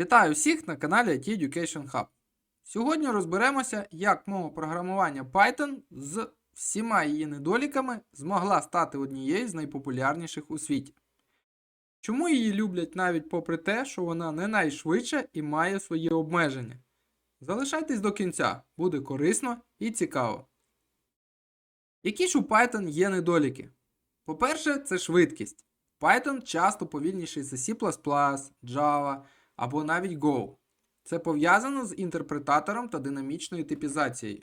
Вітаю всіх на каналі IT Education Hub. Сьогодні розберемося, як мова програмування Python з всіма її недоліками змогла стати однією з найпопулярніших у світі. Чому її люблять навіть попри те, що вона не найшвидша і має свої обмеження? Залишайтесь до кінця, буде корисно і цікаво. Які ж у Python є недоліки? По-перше, це швидкість. Python часто повільніший за C, Java або навіть Go. Це пов'язано з інтерпретатором та динамічною типізацією.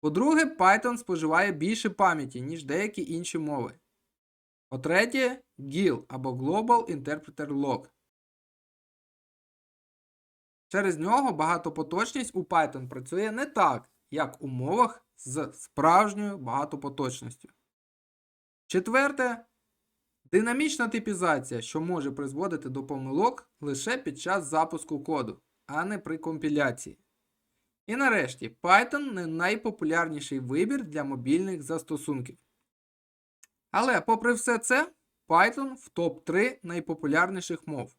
По-друге, Python споживає більше пам'яті, ніж деякі інші мови. По-третє, GIL або Global Interpreter Log. Через нього багатопоточність у Python працює не так, як у мовах з справжньою багатопоточністю. Четверте, Динамічна типізація, що може призводити до помилок лише під час запуску коду, а не при компіляції. І нарешті, Python не найпопулярніший вибір для мобільних застосунків. Але, попри все це, Python в топ-3 найпопулярніших мов.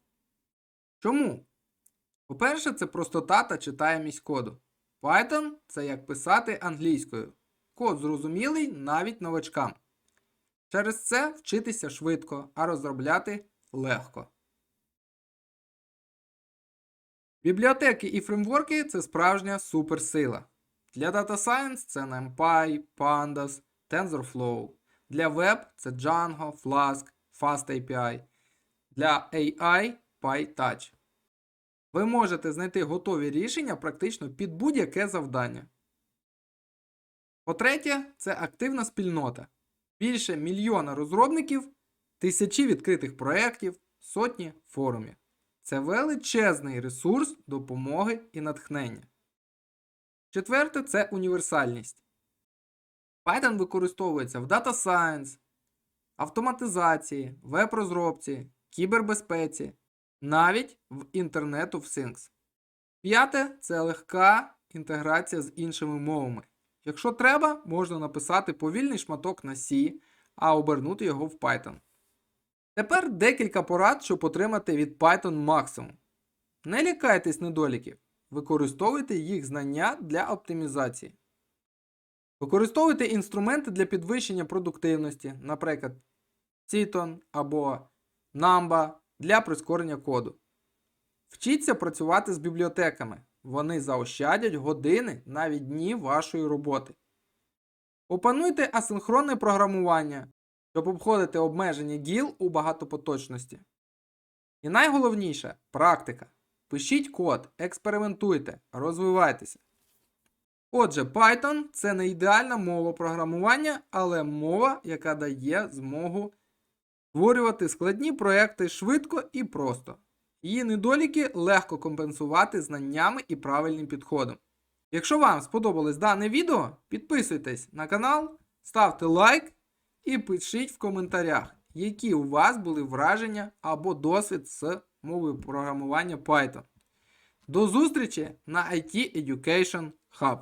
Чому? По-перше, це простота та читаємість коду. Python це як писати англійською. Код зрозумілий навіть новачкам. Через це вчитися швидко, а розробляти легко. Бібліотеки і фреймворки це справжня суперсила. Для Data Science це NumPy, Pandas, TensorFlow. Для Web це Django, Flask, FastAPI. Для AI PyTouch. Ви можете знайти готові рішення практично під будь-яке завдання. По-третє, це активна спільнота. Більше мільйона розробників, тисячі відкритих проєктів, сотні форумів. Це величезний ресурс допомоги і натхнення. Четверте це універсальність. Python використовується в Data Science, автоматизації, веб-розробці, кібербезпеці, навіть в Internet of Things. П'яте це легка інтеграція з іншими мовами. Якщо треба, можна написати повільний шматок на C, а обернути його в Python. Тепер декілька порад, щоб отримати від Python максимум. Не лякайтесь недоліків, використовуйте їх знання для оптимізації. Використовуйте інструменти для підвищення продуктивності, наприклад, Cyton або Numba для прискорення коду. Вчіться працювати з бібліотеками. Вони заощадять години, навіть дні вашої роботи. Опануйте асинхронне програмування, щоб обходити обмеження діл у багатопоточності. І найголовніше практика. Пишіть код, експериментуйте, розвивайтеся. Отже, Python це не ідеальна мова програмування, але мова, яка дає змогу створювати складні проекти швидко і просто. Її недоліки легко компенсувати знаннями і правильним підходом. Якщо вам сподобалось дане відео, підписуйтесь на канал, ставте лайк і пишіть в коментарях, які у вас були враження або досвід з мовою програмування Python. До зустрічі на IT Education Hub.